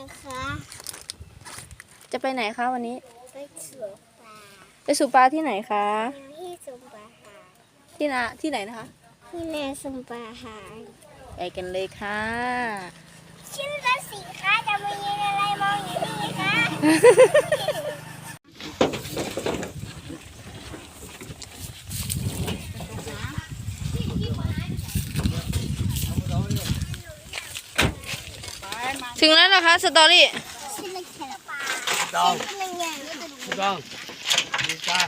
นะคะ จะไปไหนคะวันนี้ ไปสวนปลาไปสู่ปลาที่ไหนคะ ที่สวนปลาหาที่นาที่ไหนนะคะ ที่แม่สวนปลาหาไปกันเลยค่ะ ชื่อละสีคะจะมายินอะไรมองอยู่นี่คะ ถึงแล้วนะคะ สตอรี่ชื่อละแค่ปลาต้องชื่อละแง่ต้องมีจ้า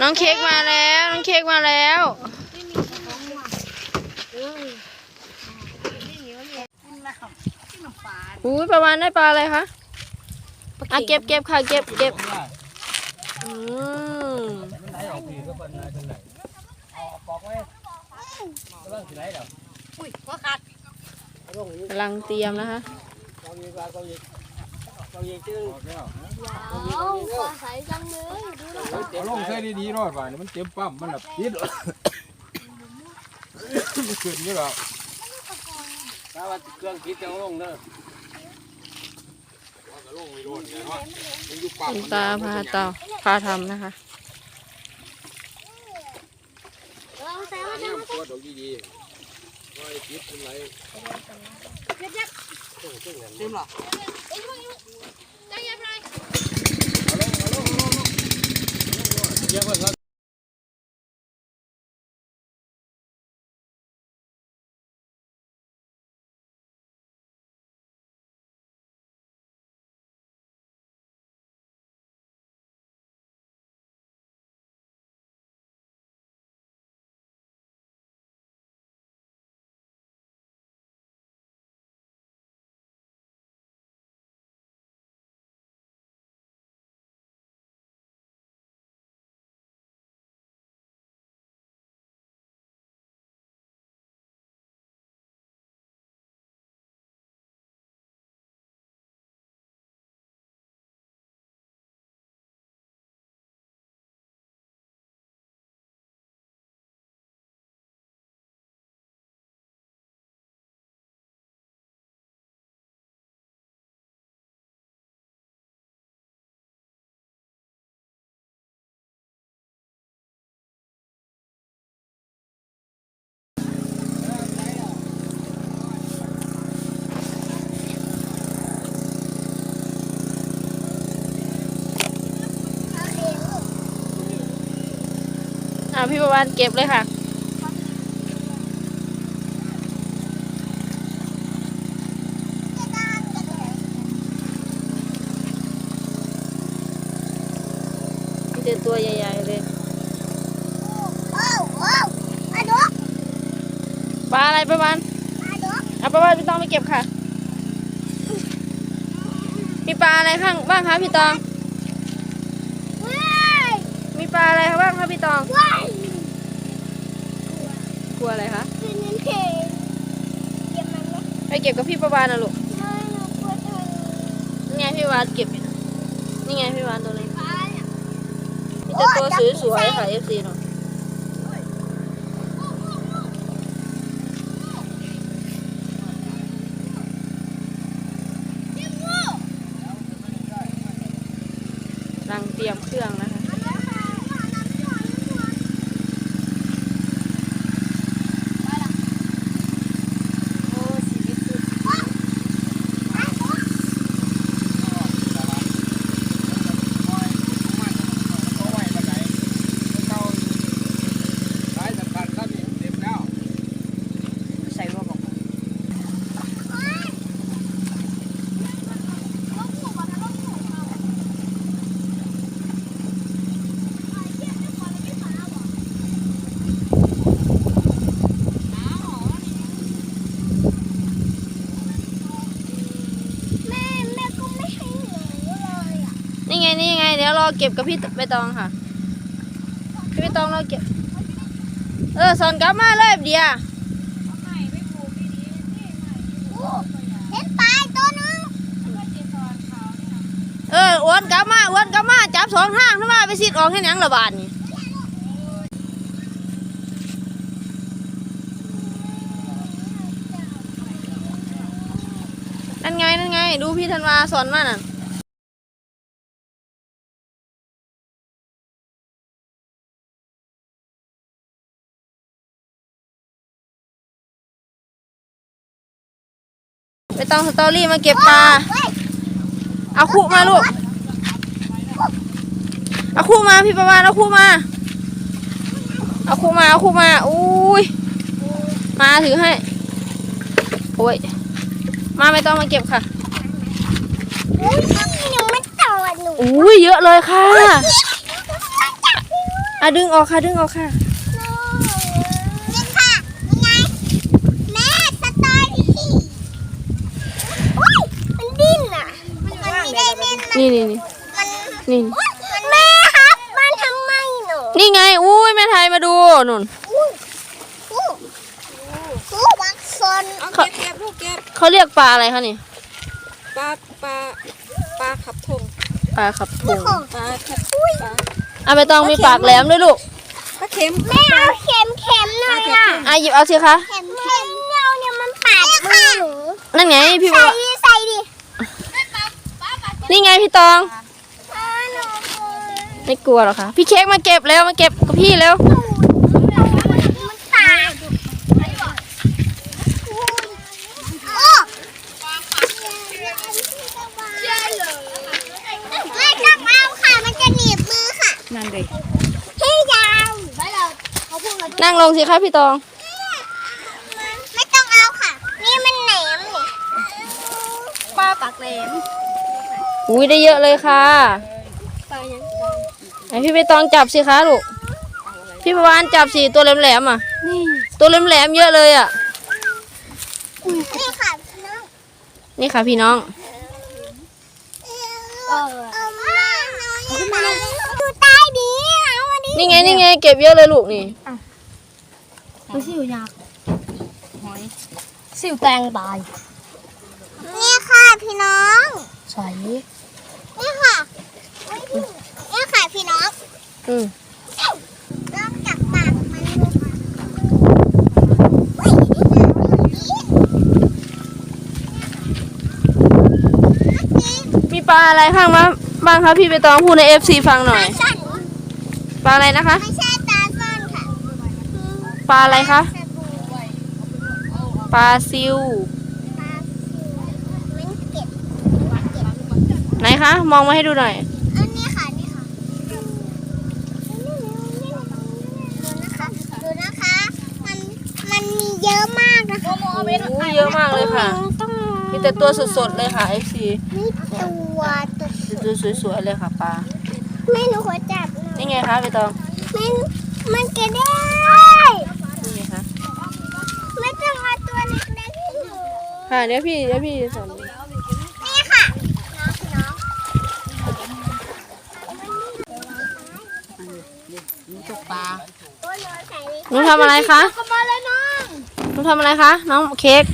น้องเค้กมาแล้ว น้องเค้กมาแล้ว อุ้ยประมาณได้ปลาอะไรคะอะเก็บเก็บค่ะ เก็บเก็บอืมมันไหลออกทีก็เป็นอะไรจังไหนเอาปอกไว้ก็เริ่มสิไหลแล้ว กำลังเตรียมนะคะเรายิงปลาเรายิงเรายิงจื้อแล้วปลาใสจังเลยดูนะเอาลงใส่ดีๆรอดว่านี่มันเต็มปั๊มมันแบบปิดมันขึ้นอยู่แล้วถ้าว่าเครื่องคิดจะลงเด้อว่าก็ลงไม่รอดเนี่ยเนาะมันอยู่ปั๊มคุ ณมันตาพาต่อพาทำนะคะเราใส่มาเนี่ยมันตัวดอกดีๆว่าไอ้ปิดมันไหลเต็มหรอเยอะเพิ่นครับ อ่าพี่ประวันเก็บเลยค่ะ เจอตัวใหญ่ๆเลยโอ้โหอะดกปลาอะไรประวันอะดกอะประวันพี่ตองไปเก็บค่ะ มีปลาอะไรข้างบ้างคะพี่ตองว้ายมีปลาอะไรบ้างคะพี่ตองว้ายก ลัวอะไรคะเป็นน้ำเพลงเก็บมันไหมไปเก็บกับพี่ประวันนะลูกไม่หนูกลัวทางนี่ไงพี่วานเก็บอยู่นะนี่ไงพี่วานตัวนี้ปลาเนี่ยมีแต่ตัวสวยๆค่ะ FC เนาะกำลังเตรียมเครื่องนะคะ เอาไว้บันไดเก่าสายสำคัญครับนี่เต็มแล้ว ใส่รวบอก แม่แม่ก็ไม่ให้หนูเลยอะ นี่ไงนี่ไง เดี๋ยวรอเก็บกับพี่ใบตองค่ะพี่ใบตองรอเก็บ เออสอนกลับมาเลยเดียวโอ้เห็นปลาอีกตัวนึงเอออ้วนกลับมาอ้วนกลับมาจับสองทางทำไมไปสิดออกให้หยังระบาดนี่นั่นไงนั่นไง ดูพี่ธันวาสอนมาน่ะ ไปต้องสตอรี่มาเก็บปลาเอาคู่มาลูกเอาคู่มาพี่ประวานเอาคู่มา เอาคู่มาเอาคู่มาอุ้ยมาถือให้โอ้ยมาไม่ต้องมาเก็บค่ะอุ้ยหนูไม่ต่อหนูอุ้ยเยอะเลยค่ะอะดึงออกค่ะดึงออกค่ะ นี่ค่ะยังไงแม่สตอรี่อุ้ยมันดิ้นอะ มันไม่ได้เล่ นมันนี่นี่นี่มันนี่มันแม่ครับมันทำไมหนูนี่ไง อุ้ยแม่ไทยมาดูนุ่นอู้อู้อู้บักซนเอาเก็บเก็บลูกเก็บเขาเรียกปลาอะไรคะนี่ปลาปลาปลาขับทงปลาขับทงปลาขับปลาอะไม่ต้องมีปากแหลมด้วยลูกปลาเข็มแม่เอาเข็มเข็มหน่อยอะอะหยิบเอาสิคะเข็มเข็มเราเนี่ยมันปาดมือหนูนั่นไงพี่บใส่อกดิใส่ดิ นี่ไงพี่ตองอ่าหนูไม่กลัวหรอกค่ะ พี่เค้กมาเก็บแล้วมาเก็บกับพี่แล้วมันปาดโอ้ไม่ต้องเอาค่ะมันจะหนีบมือค่ะนั่นเลยที่ยาวไม่เราเขาพูดกันนั่งลงสิคะพี่ตอง ไม่ต้องเอาค่ะ นี่มันแหนมนี่ปลาปากแหลม อุ้ยได้เยอะเลยค่ะไหนพี่ใบตองจับสิคะลูก พี่ประวานจับสิตัวแหลมๆอะ ตัวแหลมๆเยอะเลยอะ นี่ค่ะน้อง นี่ค่ะพี่น้องเออเอามาน้อยมาดูใต้ดีเอาอันนี้นี่ไงนี่ไงเก็บเยอะเลยลูกนี่สิวแตงตาย นี่ค่ะพี่น้อง ใส่ นี่ค่ะนี่ค่ะพี่น้อง อืมลองจับปากมันดูอุ๊ยนี่มีปลาอะไรข้างมาบ้างคะพี่ใบตองพูดในเอฟซีฟังหน่อย สั้นปลาอะไรนะคะ ไม่ใช่ตาสั้นค่ะปลาอะไรคะ สบู่ปลาซิว ปลาซิวมันเก็บ ไหนคะ มองมาให้ดูหน่อย อันนี้ค่ะนี่ค่ะดูนะคะดูนะคะ มันมันมีเย อะมากนะคะโอ้เยอะมากเลยค่ะ ต้องมีแต่ตัวสดๆเลยค่ะเอฟซีนี่ตัวตัวตัวสวยๆเลยค่ะปลาไม่รู้หัวจับหน่อยนี่ไงคะใบตองมันมันกระได้นี่ไงคะไม่ต้องเอาตัวเล็กๆให้หนูค่ะเดี๋ยวพี่เดี๋ยวพี่สอนนี่ค่ะน้องน้องตกปลาโอ้ยใส่เลยหนูทำอะไรคะก็มาเลยน้อง หนู ทำอะไรคะ น้องเค้ก